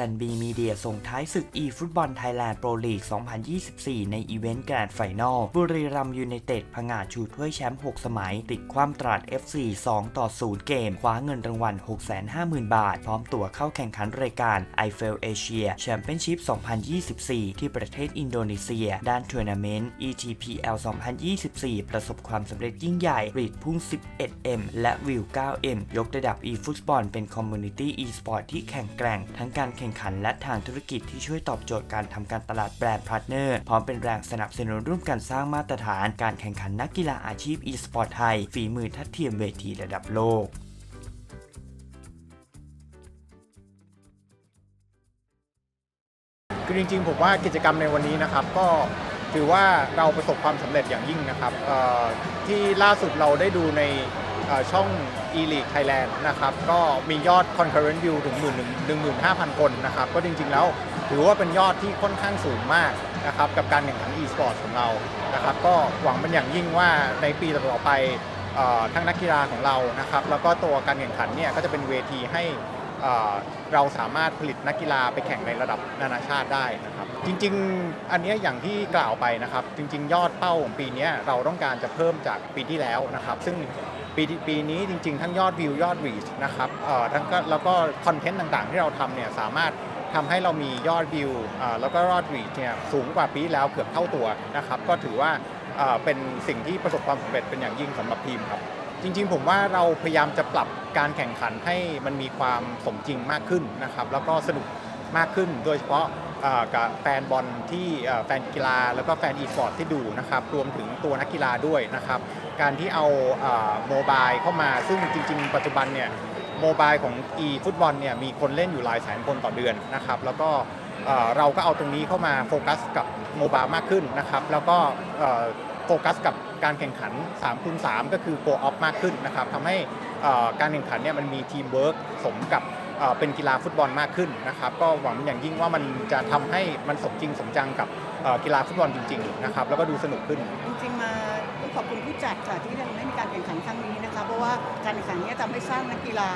Plan B Media ส่งท้ายศึก e ฟุตบอลไทยแลนด์โปรลีก 2024 ในอีเวนต์แกรนด์ไฟนอล บุรีรัมยูไนเต็ดผงาดชูถ้วยแชมป์ 6 สมัย ติดความตราด FC 2 ต่อ 0 เกม คว้าเงินรางวัล 650,000 บาท พร้อมตั๋วเข้าแข่งขันรายการ i f e l Asia Championship 2024 ที่ประเทศอินโดนีเซีย ด้านทัวร์นาเมนต์ ETPL 2024 ประสบความสำเร็จยิ่งใหญ่รีดพุ่ง 11M และวิว 9M ยกระดับ e-football เป็นคอมมูนิตี้ e-sport ที่แข่งแกร่งทั้งการแข่งขันและทางธุรกิจที่ช่วยตอบโจทย์การทำการตลาดแบรนด์พาร์ทเนอร์ พร้อมเป็นแรงสนับสนุนร่วมกันสร้างมาตรฐานการแข่งขันนักกีฬาอาชีพ e-sport ไทย ฝีมือทัดเทียมเวทีระดับโลกคือจริงๆผมว่ากิจกรรมในวันนี้นะครับก็ ถือว่าเราประสบความสำเร็จอย่างยิ่งนะครับที่ล่าสุดเราได้ดูในช่อง e-league Thailand นะครับก็มียอด concurrent view ถึง 15,000 คนนะครับก็จริงๆแล้วถือว่าเป็นยอดที่ค่อนข้างสูงมากนะครับกับการแข่งขัน e-sport ของเรานะครับก็หวังเป็นอย่างยิ่งว่าในปีต่อๆไปทั้งนักกีฬาของเรานะครับแล้วก็ตัวการแข่งขันเนี่ยก็จะเป็นเวทีให้ เราสามารถผลิตนักกีฬาไปแข่งในระดับนานาชาติได้นะครับ จริง ๆ อันเนี้ยอย่างที่กล่าวไปนะครับ จริง ๆ ยอดเป้าของปีนี้เราต้องการจะเพิ่มจากปีที่แล้วนะครับ ซึ่งปีปีนี้จริง ๆ ทั้งยอดวิวยอดรีชนะครับทั้งก็แล้วก็คอนเทนต์ต่างๆ ที่เราทำเนี่ยสามารถทำให้เรามียอดวิวแล้วก็ยอดรีชเนี่ยสูงกว่าปีที่แล้วเกือบเท่าตัวนะครับ ก็ถือว่าเอ่อเป็นสิ่งที่ประสบความสำเร็จเป็นอย่างยิ่งสำหรับทีมครับ จริงๆ ผมว่าเราพยายามจะปรับการแข่งขันให้มันมีความสมจริงมากขึ้นนะครับ แล้วก็สนุกมากขึ้นโดยเฉพาะกับแฟนบอลที่แฟนกีฬา แล้วก็แฟนอีสปอร์ตที่ดูนะครับรวมถึงตัวนักกีฬาด้วยนะครับ การที่เอาโมบายเข้ามาซึ่งจริง ๆ ปัจจุบันเนี่ยโมบายของ e ฟุตบอลเนี่ยมีคนเล่นอยู่หลายแสนคนต่อเดือนนะครับ แล้วก็เราก็เอาตรงนี้เข้ามาโฟกัสกับโมบายมากขึ้นนะครับ แล้วก็โฟกัสกับ การแข่งขัน3คูณ3ก็คือโกออฟมากขึ้นนะครับทำให้การแข่งขันเนี่ยมันมีทีมเวิร์กสมกับเป็นกีฬาฟุตบอลมากขึ้นนะครับก็หวังอย่างยิ่งว่ามันจะทำให้มันสมจริงสมจังกับกีฬาฟุตบอลจริงๆนะครับแล้วก็ดูสนุกขึ้น จริงๆมา ขอบคุณผู้จัดค่ะที่ทำให้มีการแข่งขันครั้งนี้นะคะเพราะว่าการแข่งขันนี้ทำให้สร้างนักกีฬา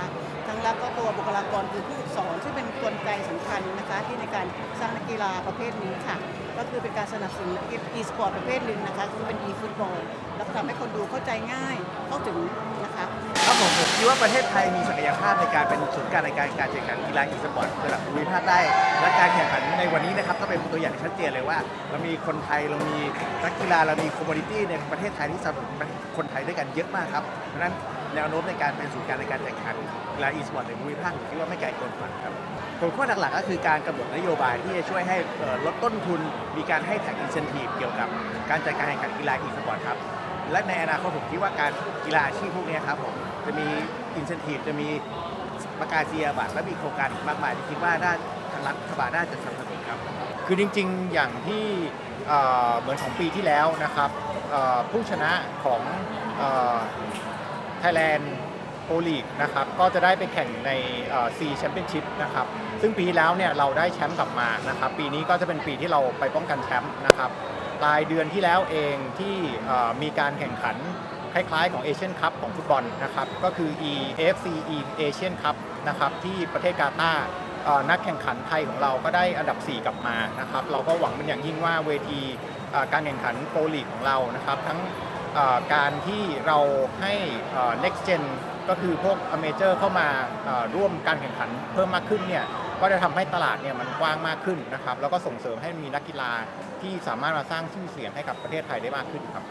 ทั้งแล้วก็ตัวบุคลากรคือผู้ฝึกสอนซึ่งเป็นกลไกสำคัญนะคะที่ในการสร้างนักกีฬาประเภทนี้ค่ะ ก็คือเป็นการสนับสนุน e-sport ประเภทหนึ่งนะคะคือเป็น e-football แล้วทำให้คนดูเข้าใจง่ายเข้าถึงนะคะครับผมผมคิดว่าประเทศไทยมีศักยภาพในการเป็นศูนย์กลางในการการแข่งขันกีฬาอีสปอร์ตระดับภูมิภาคได้ และการแข่งขันในวันนี้นะครับก็เป็นตัวอย่างที่ชัดเจนเลยว่า เรามีคนไทยเรามีนักกีฬาเรามีคอมมูนิตี้ในประเทศไทยที่สนับสนุนคนไทยด้วยกันเยอะมากครับเพราะฉะนั้นแนวโน้มในการเป็นศูนย์กลางในการแข่งขันกีฬาอีสปอร์ตในภูมิภาคผมคิดว่าไม่ไกลเกินฝันครับหัวข้อหลักๆก็คือการกำหนดนโยบายที่จะช่วยให้เอ่อลดต้นทุน มีการให้แท็กอินเซนティブเกี่ยวกับการจัดการแข่งขันกีฬาอีสปอร์ตครับ และในอนาคตผมคิดว่าการกีฬาอาชีพพวกนี้ครับผมจะมีอินเซนティブจะมีประกาศนียบัตรและมีโครงการอีกมากมายที่คิดว่าน่าทางรัฐบาลน่าจะสนับสนุน คือจริงๆ อย่างที่เหมือนของปีที่แล้วนะครับผู้ชนะของไทยแลนด์โ l ลีกนะครับก็จะได้ไปแข่งในซีแชมเปี้ยนชิพนะครับซึ่งปีแล้วเนี่ยเราได้แชมป์กลับมานะครับปีนี้ก็จะเป็นปีที่เราไปป้องกันแชมป์นะครับปลายเดือนที่แล้วเองที่มีการแข่งขันคล้ายๆของเอเชียนคัพของฟุตบอลนะครับก็คือ EFC E Asian Cup นะครับที่ประเทศกาตาร์ นักแข่งขันไทยของเราก็ได้อันดับ 4 กลับมานะครับเราก็หวังเป็นอย่างยิ่งว่าเวทีการแข่งขันโปรลีกของเรานะครับทั้งการที่เราให้ next gen ก็คือพวกอเมเจอร์เข้ามาร่วมการแข่งขันเพิ่มมากขึ้นเนี่ยก็จะทำให้ตลาดเนี่ยมันกว้างมากขึ้นนะครับแล้วก็ส่งเสริมให้มีนักกีฬาที่สามารถมาสร้างชื่อเสียงให้กับประเทศไทยได้มากขึ้นครับ